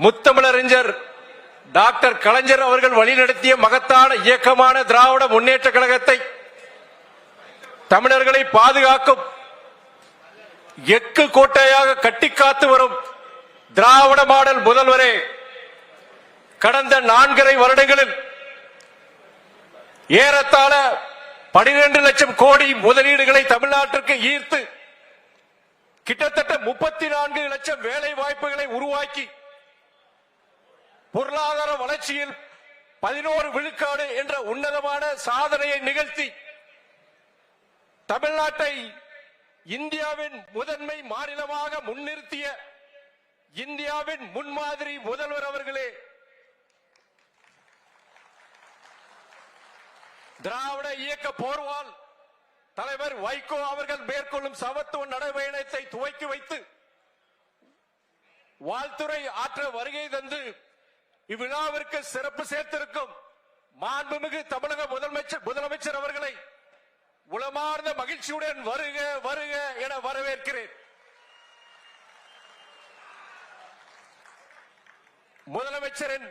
முத்தமிழறிஞர் டாக்டர் கலைஞர் அவர்கள் வழிநடத்திய மகத்தான இயக்கமான திராவிட முன்னேற்ற கழகத்தை தமிழர்களை பாதுகாக்கும் எக்கு கோட்டையாக கட்டிக்காத்து வரும் திராவிட மாடல் முதல்வரே கடந்த நான்கரை வருடங்களில் ஏறத்தாழ பனிரெண்டு லட்சம் கோடி முதலீடுகளை தமிழ்நாட்டிற்கு ஈர்த்து கிட்டத்தட்ட முப்பத்தி நான்கு லட்சம் வேலை வாய்ப்புகளை உருவாக்கி பொருளாதார வளர்ச்சியில் பதினோரு விழுக்காடு என்ற உன்னதமான சாதனையை நிகழ்த்தி தமிழ்நாட்டை இந்தியாவின் முதன்மை மாநிலமாக முன்னிறுத்திய இந்தியாவின் முன்மாதிரி முதல்வர் அவர்களே திராவிட இயக்க போர்வால் தலைவர் வைகோ அவர்கள் மேற்கொள்ளும் சமத்துவ நடைபயணத்தை துவக்கி வைத்து வாழ்த்துறை ஆற்ற வருகை தந்து இவ்விழாவிற்கு சிறப்பு சேர்த்திருக்கும் மாண்புமிகு தமிழக முதலமைச்சர் முதலமைச்சர் அவர்களை உளமார்ந்த மகிழ்ச்சியுடன் வருக வருக என வரவேற்கிறேன். முதலமைச்சரின்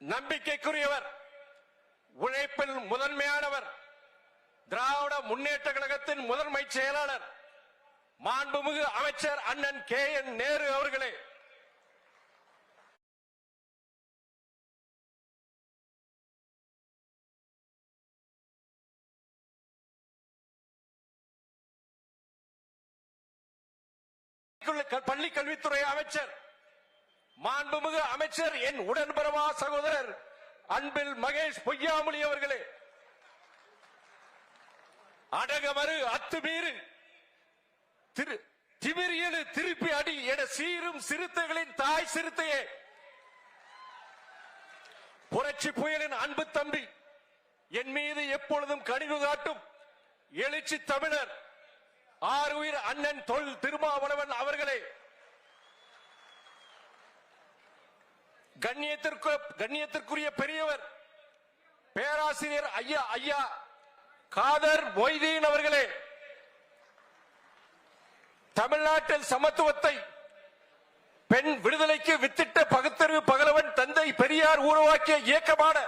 நம்பிக்கைக்குரியவர் உழைப்பில் முதன்மையானவர் திராவிட முன்னேற்ற கழகத்தின் முதன்மை செயலாளர் மாண்புமிகு அமைச்சர் அண்ணன் கே என் நேரு அவர்களே. பள்ளி கல்வித்துறை அமைச்சர் மாண்புமிகு அமைச்சர் என் உடன்பிறவா சகோதரர் அன்பில் மகேஷ் பொய்யாமொழி அவர்களே. அடகமறு அத்துமீறு திரு திமிரியலு திருப்பி அடி என சீரும் சிறுத்தைகளின் தாய் சிறுத்தையே. புரட்சி புயலின் அன்பு தம்பி என் மீது எப்பொழுதும் கனிவு காட்டும் எழுச்சி தமிழர். ஆறு உயிர் அண்ணன் தொல் திருமாவளவன் அவர்களே. கண்ணியத்திற்கு கண்ணியத்திற்குரிய பெரியவர் பேராசிரியர் ஐயா ஐயா காதர் மொய்தீன் அவர்களே. தமிழ்நாட்டில் சமத்துவத்தை பெண் விடுதலைக்கு வித்திட்ட பகுத்தறிவு பகலவன் தந்தை பெரியார் உருவாக்கிய இயக்கமான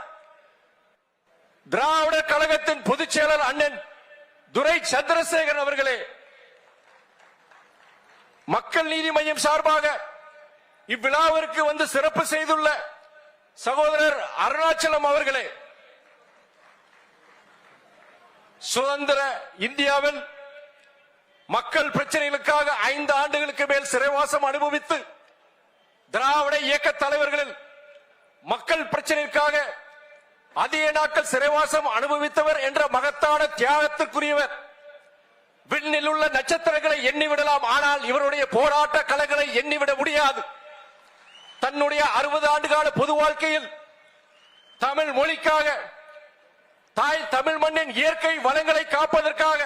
திராவிட கழகத்தின் பொதுச் செயலர் அண்ணன் துரை சந்திரசேகரன் அவர்களே. மக்கள் நீதி மையம் சார்பாக இவ்விழாவிற்கு வந்து சிறப்பு செய்துள்ள சகோதரர் அருணாச்சலம் அவர்களே சுதந்திர இந்தியாவில் மக்கள் பிரச்சனைகளுக்காக ஐந்து ஆண்டுகளுக்கு மேல் சிறைவாசம் அனுபவித்து திராவிட இயக்க தலைவர்களில் மக்கள் பிரச்சனைக்காக அதிக நாட்கள் சிறைவாசம் அனுபவித்தவர் என்ற மகத்தான தியாகத்திற்குரியவர் விண்ணில் உள்ள நட்சத்திரங்களை எண்ணிவிடலாம் ஆனால் இவருடைய போராட்ட களங்களை எண்ணிவிட முடியாது. தன்னுடைய அறுபது ஆண்டுகால பொது வாழ்க்கையில் தமிழ் மொழிக்காக தாய் தமிழ் மண்ணின் இயற்கை வளங்களை காப்பதற்காக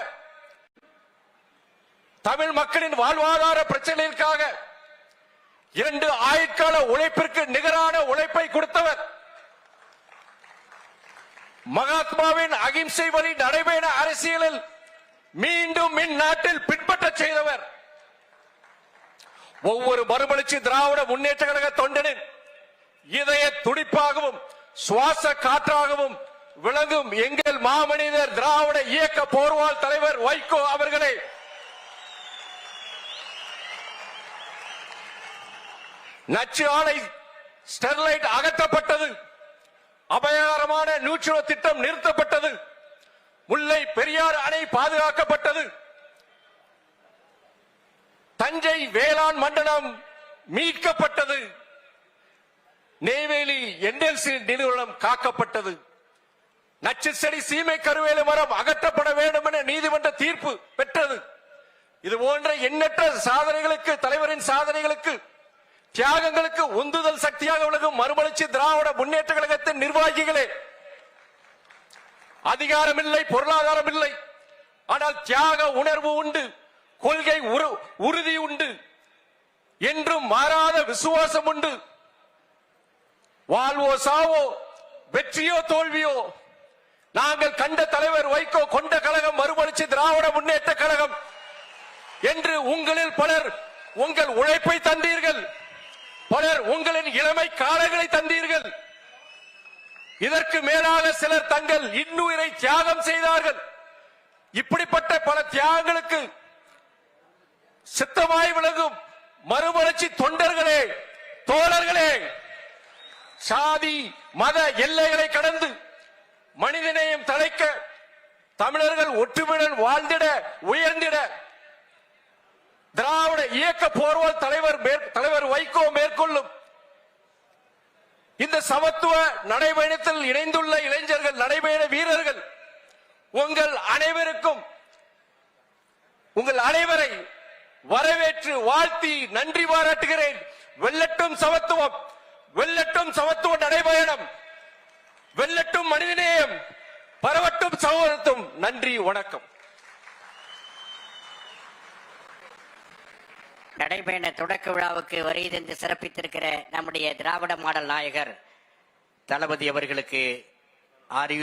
தமிழ் மக்களின் வாழ்வாதார பிரச்சனைகளுக்காக இரண்டு ஆயுட்கால உழைப்பிற்கு நிகரான உழைப்பை கொடுத்தவர் மகாத்மாவின் அகிம்சை வழி நடைபெற அரசியலில் மீண்டும் இந்நாட்டில் பின்பற்ற செய்தவர். ஒவ்வொரு மறுமலர்ச்சி திராவிட முன்னேற்ற கழக தொண்டனின் இதய துடிப்பாகவும் சுவாச காற்றாகவும் விளங்கும் எங்கள் மாமனிதர் திராவிட இயக்க போர்வால் தலைவர் வைகோ அவர்களை நச்சு ஆலை ஸ்டெர்லைட் அகற்றப்பட்டது. அபயகரமான நியூட்ரோ திட்டம் நிறுத்தப்பட்டது. முல்லை பெரியார் அணை பாதுகாக்கப்பட்டது. தஞ்சை வேளாண் மண்டலம் மீட்கப்பட்டது. நெய்வேலி என்எல்சி நிறுவனம் காக்கப்பட்டது. நச்சு செடி சீமை கருவேல மரம் அகற்றப்பட வேண்டும் என நீதிமன்ற தீர்ப்பு பெற்றது. இது போன்ற எண்ணற்ற சாதனைகளுக்கு தலைவரின் சாதனைகளுக்கு தியாகங்களுக்கு உந்துதல் சக்தியாக விளங்கும் மறுமலர்ச்சி திராவிட முன்னேற்ற கழகத்தின் நிர்வாகிகளே அதிகாரம் இல்லை பொருளாதாரம் இல்லை ஆனால் தியாக உணர்வு உண்டு கொள்கை உரு- உறுதி உண்டு என்றும் மாறாத விசுவாசம் உண்டு. வாழ்வோ சாவோ வெற்றியோ தோல்வியோ நாங்கள் கண்ட தலைவர் வைகோ கொண்ட கழகம் மறுமலிச்சு திராவிட முன்னேற்ற கழகம் என்று உங்களில் பலர் உங்கள் உழைப்பை தந்தீர்கள். பலர் உங்களின் இளமை காலங்களை தந்தீர்கள். இதற்கு மேலாக சிலர் தங்கள் இன்னுயிரை தியாகம் செய்தார்கள். இப்படிப்பட்ட பல தியாகங்களுக்கு சித்தமாய் விளங்கும் மறுமலர்ச்சி தொண்டர்களே தோழர்களே சாதி மத எல்லைகளை கடந்து மனிதநேயம் தலைக்க தமிழர்கள் ஒற்றுமையுடன் வாழ்ந்திட உயர்ந்திட திராவிட இயக்க போர்வல் தலைவர் தலைவர் வைகோ மேற்கொள்ளும் இந்த சமத்துவ நடைபயணத்தில் இணைந்துள்ள இளைஞர்கள் நடைபயண வீரர்கள் உங்கள் அனைவருக்கும் உங்கள் அனைவரை வரவேற்று வாழ்த்தி நன்றி பாராட்டுகிறேன். வெள்ளட்டும் சமத்துவம் வெள்ளட்டும் சமத்துவ நடைபயணம் வெள்ளட்டும் மனிதநேயம் பரவட்டும் சகோதரத்துவம் நன்றி வணக்கம். நடைபயண தொடக்க விழாவுக்கு வருகை தந்து சிறப்பித்திருக்கிற நம்முடைய திராவிட மாடல் நாயகர் தளபதி அவர்களுக்கு ஆர்